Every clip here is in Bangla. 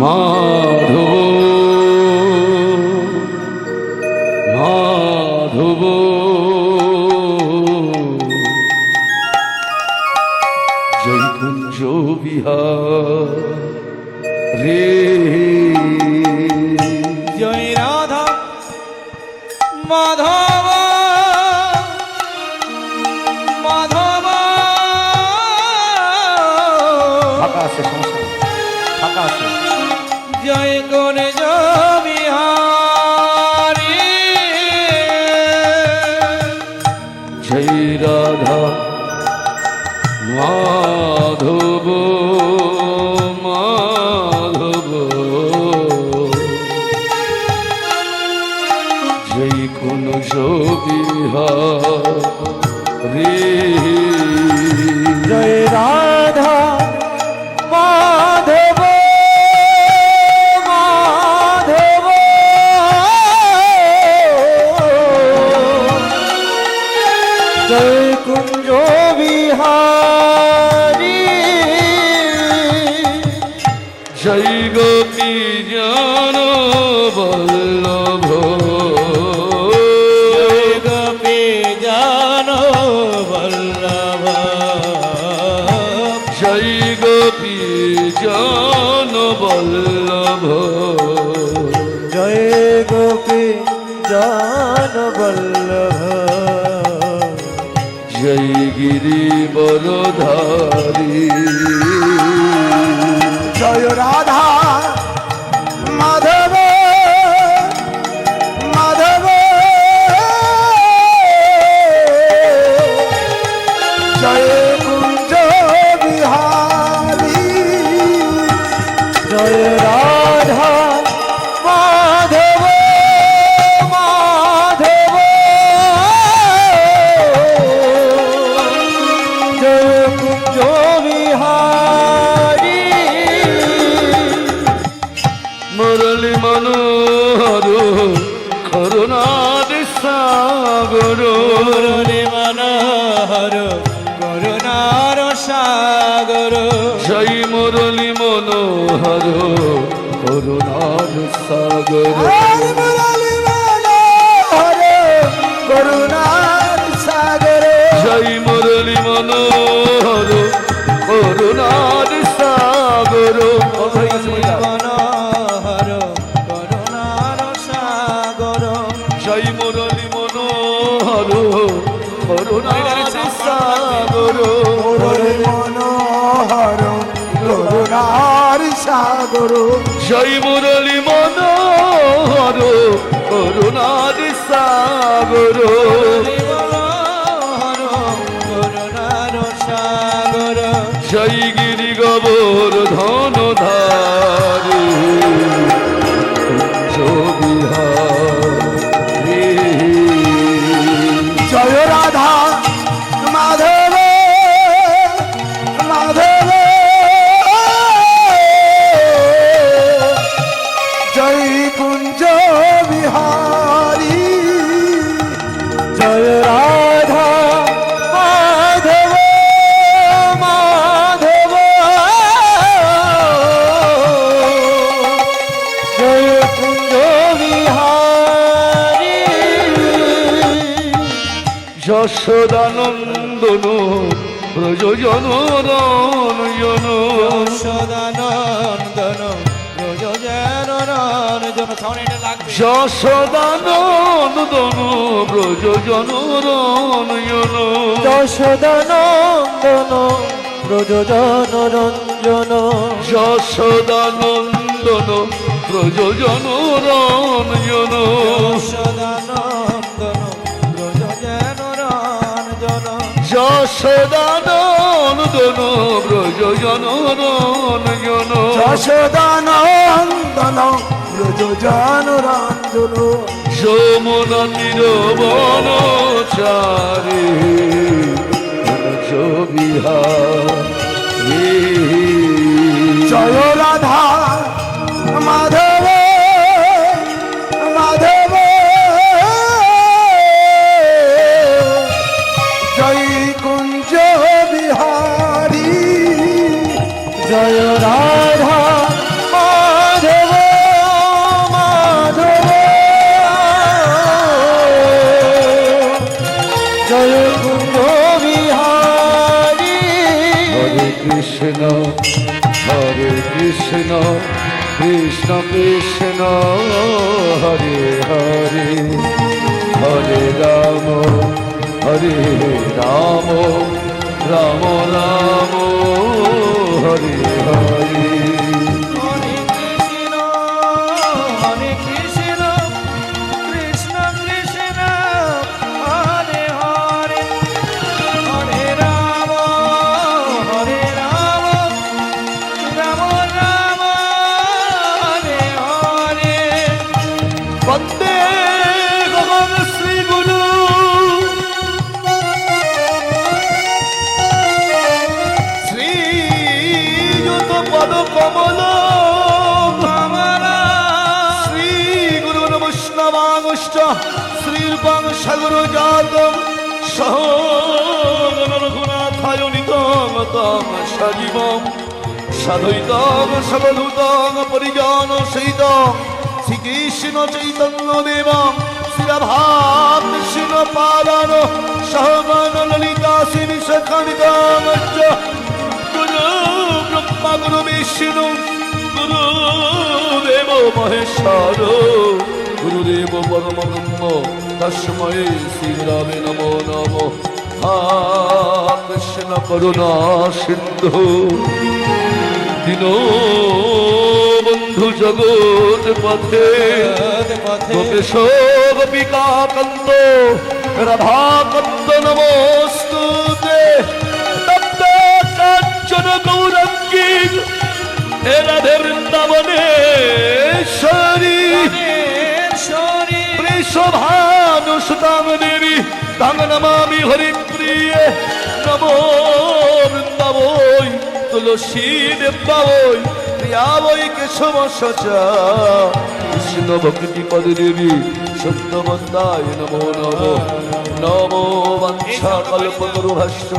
মাধব মাধব। জয়কুঞ্জ বিহার রে। জয় রাধা মাধব মাধব। ফাঁকা আছে ফাঁকা আছে। জয় গণেশ বিহারী জয় রাধা মাধব মাধব। জয় কোন বিহার রে জয় রাধা জয় কুঞ্জ বিহারী জয় গোপী জন বল্লভ। গোপী জান বল্লভ। জয় বল্লভ। জয় গিরি বরধারী। জয় রাধা। সাগর। রে মনোহর করুণার সাগর। জয় মুরলি মনোহর করুণার সাগর। করুণার সাগর জয় মুরলি মনোহর করুণার সাগর। জয় গিরি গোবর ধন যশোদানন্দন প্রযোজন রনয়ন সদানন্দন যশোদানন্দন প্রযোজন রনয়ন যশোদানন্দন ব্রজজন রঞ্জন যশোদানন্দন প্রযোজন রনয়ন যশোদানন্দন ব্রজজন রঞ্জন যশোদানন্দন প্রযোজন রনয়ন যশোদানন্দন ব্রজজন রঞ্জন যমুনা তীরবন চারে। বিহারে জয় রাধা মাধব। জয় কুঞ্জ বিহারী হরে কৃষ্ণ হরে কৃষ্ণ কৃষ্ণ কৃষ্ণ, হরে হরে। হরে রাম হরে রাম রাম রাম, হরে হরে। বৈষ্ণবাংশ শ্রীরূপাং সাগর জাতম সজীবম সাধৈতং সবধূতং পরিজন সহিত শ্রীকৃষ্ণ চৈতন্য দেব। শ্রীরাধা কৃষ্ণ পাদান সহগণ ললিতা শ্রী সখানিতং গুরু ব্রহ্মা, গুরু বিষ্ণু, গুরু দেব মহেশ্বর। গুরুদেব পরম ব্রহ্ম তস্মৈ শ্রীরামে নমো নম হা কৃষ্ণ করুণা সিন্ধু দিন বন্ধু জগৎ পথে গোপেশ গোপিকা কান্ত কাঞ্চন গৌরঙ্গী বৃষভানুসুতাং দেবী তাং নমামি হরিপ্রিয়ে, নমো বৃন্দাবৈ, তুলসী দেবাবৈ প্রিয়া বৈ কেশব সচা কৃষ্ণ ভক্তি পদ দেবী সত্যবন্দায় নমো নমো নমো বাঞ্ছা কল্পতরু ভাষ্য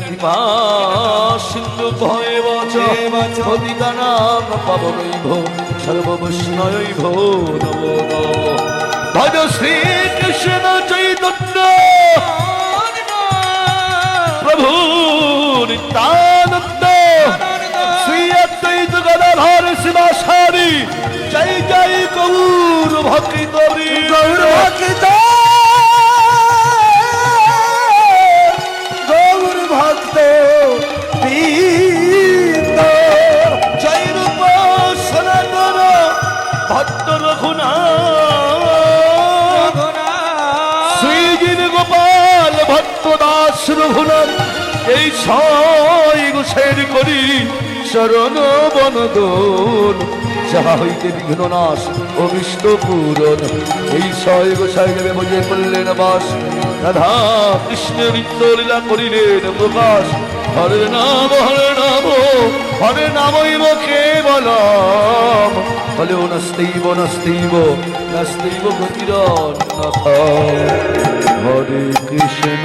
কৃপা সিন্ধু ভয়ে বচ পতিতানাং পাবনৈভ, সর্ববৈষ্ণয়ৈভ, নমো নমো। ভজ শ্রীকৃষ্ণ চৈতন্য। প্রভু নিত্যানন্দ। শ্রী অদ্বৈত গদাধর শিবাসারি জয় জয় গৌর ভক্তি গৌর ভক্ত। গৌর ভক্ত জয় রূপ সনাতন ভট্ট রঘুনাথ। এই ছয় গোসের করি শরণ বনদন যাহা হইতে বিঘ্ন নাশ, অভিষ্ট পূরণ। এই ছয় গোসাই দেবে বজে করলেন বাস। রাধা কৃষ্ণ নিত্য লীলা করিলেন প্রকাশ। হরে নাম হরে নাম, হরে নামইব কেবলম হলেও নাস্তেইব নাস্তেইব নাস্তেইব গতিরন্নথ হরে কৃষ্ণ।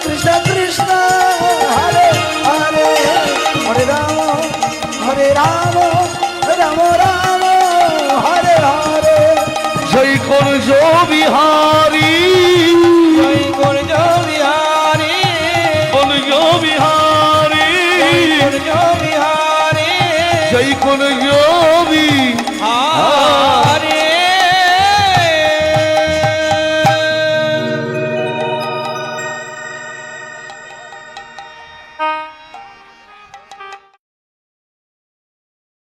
বিহারী গুরজ বিহারী জয় করজ